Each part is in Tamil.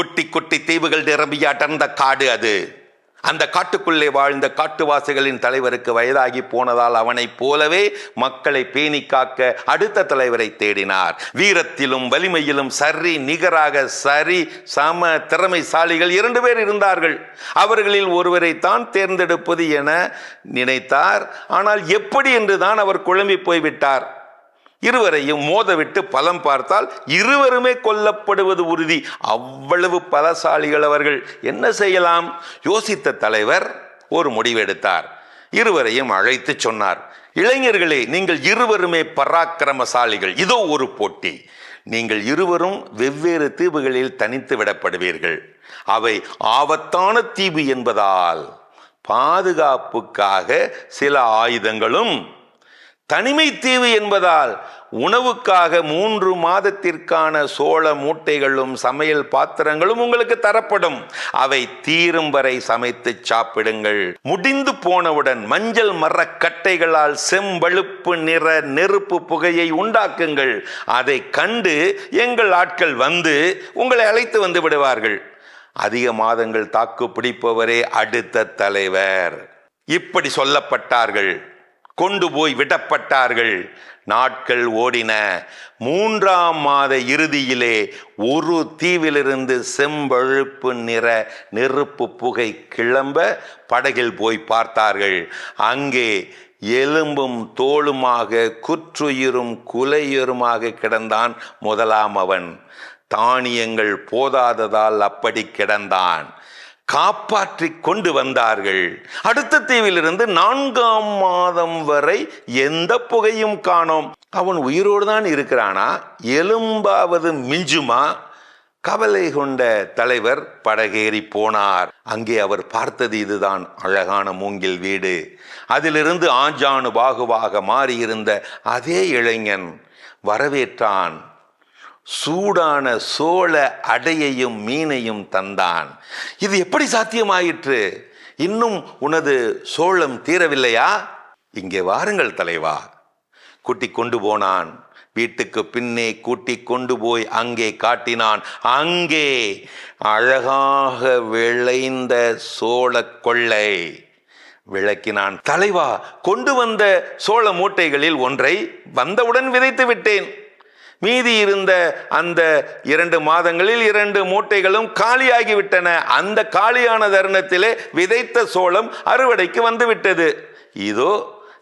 குட்டி குட்டி தீவுகள் நிரம்பிய அடர்ந்த காடு அது. அந்த காட்டுக்குள்ளே வாழ்ந்த காட்டுவாசிகளின் தலைவருக்கு வயதாகி போனதால் அவனைப் போலவே மக்களை பேணி காக்க அடுத்த தலைவரை தேடினார். வீரத்திலும் வலிமையிலும் சரி நிகராக சரி சம திறமைசாலிகள் இரண்டு பேர் இருந்தார்கள். அவர்களில் ஒருவரை தான் தேர்ந்தெடுப்பது என நினைத்தார். ஆனால் எப்படி என்றுதான் அவர் குழம்பி போய்விட்டார். இருவரையும் மோதவிட்டு பலம் பார்த்தால் இருவருமே கொல்லப்படுவது உறுதி. அவ்வளவு பலசாலிகள் அவர்கள். என்ன செய்யலாம்? யோசித்த தலைவர் ஒரு முடிவெடுத்தார். இருவரையும் அழைத்து சொன்னார். இளைஞர்களே நீங்கள் இருவருமே பராக்கிரமசாலிகள். இதோ ஒரு போட்டி. நீங்கள் இருவரும் வெவ்வேறு தீவுகளில் தனித்து விடப்படுவீர்கள். அவை ஆபத்தான தீவு என்பதால் பாதுகாப்புக்காக சில ஆயுதங்களும் தனிமை தீவு என்பதால் உணவுக்காக மூன்று மாதத்திற்கான சோள மூட்டைகளும் சமையல் பாத்திரங்களும் உங்களுக்கு தரப்படும். அவை தீரும் வரை சமைத்து சாப்பிடுங்கள். முடிந்து போனவுடன் மஞ்சள் மரக்கட்டைகளால் செம்பழுப்பு நிற நெருப்பு புகையை உண்டாக்குங்கள். அதை கண்டு எங்கள் ஆட்கள் வந்து உங்களை அழைத்து வந்து விடுவார்கள். அதிக மாதங்கள் தாக்கு பிடிப்பவரே அடுத்த தலைவர். இப்படி சொல்லப்பட்டார்கள். கொண்டு போய் விடப்பட்டார்கள். நாட்கள் ஓடின. மூன்றாம் மாத இறுதியிலே ஒரு தீவிலிருந்து செம்பழுப்பு நிற நெருப்பு புகை கிளம்ப படகில் போய் பார்த்தார்கள். அங்கே எலும்பும் தோளுமாக குற்றுயிரும் குலையுருமாக கிடந்தான் முதலாம் அவன். தானியங்கள் போதாததால் அப்படி கிடந்தான். காப்பாற்றி கொண்டு வந்தார்கள். அடுத்த தீவிலிருந்து நான்காம் மாதம் வரை எந்த புகையும் காணோம். அவன் உயிரோடு தான் இருக்கிறானா? எலும்பாவது மிஞ்சுமா? கவலை கொண்ட தலைவர் படகேறி போனார். அங்கே அவர் பார்த்தது இதுதான் அழகான மூங்கில் வீடு. அதிலிருந்து ஆஞ்சானு பாகுவாக மாறியிருந்த அதே இளைஞன் வரவேற்றான். சூடான சோள அடையையும் மீனையும் தந்தான். இது எப்படி சாத்தியமாயிற்று? இன்னும் உனது சோளம் தீரவில்லையா? இங்கே வாருங்கள் தலைவா. கூட்டி கொண்டு போனான். வீட்டுக்கு பின்னே கூட்டி கொண்டு போய் அங்கே காட்டினான். அங்கே அழகாக விளைந்த சோழ கொள்ளை. விளக்கினான் தலைவா கொண்டு வந்த சோழ மூட்டைகளில் ஒன்றை வந்தவுடன் விதைத்து விட்டேன். மீதி இருந்த அந்த இரண்டு மாதங்களில் இரண்டு மூட்டைகளும் காலியாகிவிட்டன. அந்த காலியான தருணத்திலே விதைத்த சோளம் அறுவடைக்கு வந்துவிட்டது. இதோ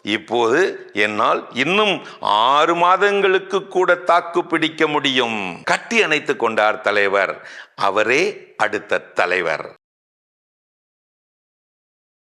இப்போது என்னால் இன்னும் ஆறு மாதங்களுக்கு கூட தாக்கு பிடிக்க முடியும். கட்டி அணைத்து கொண்டார் தலைவர். அவரே அடுத்த தலைவர்.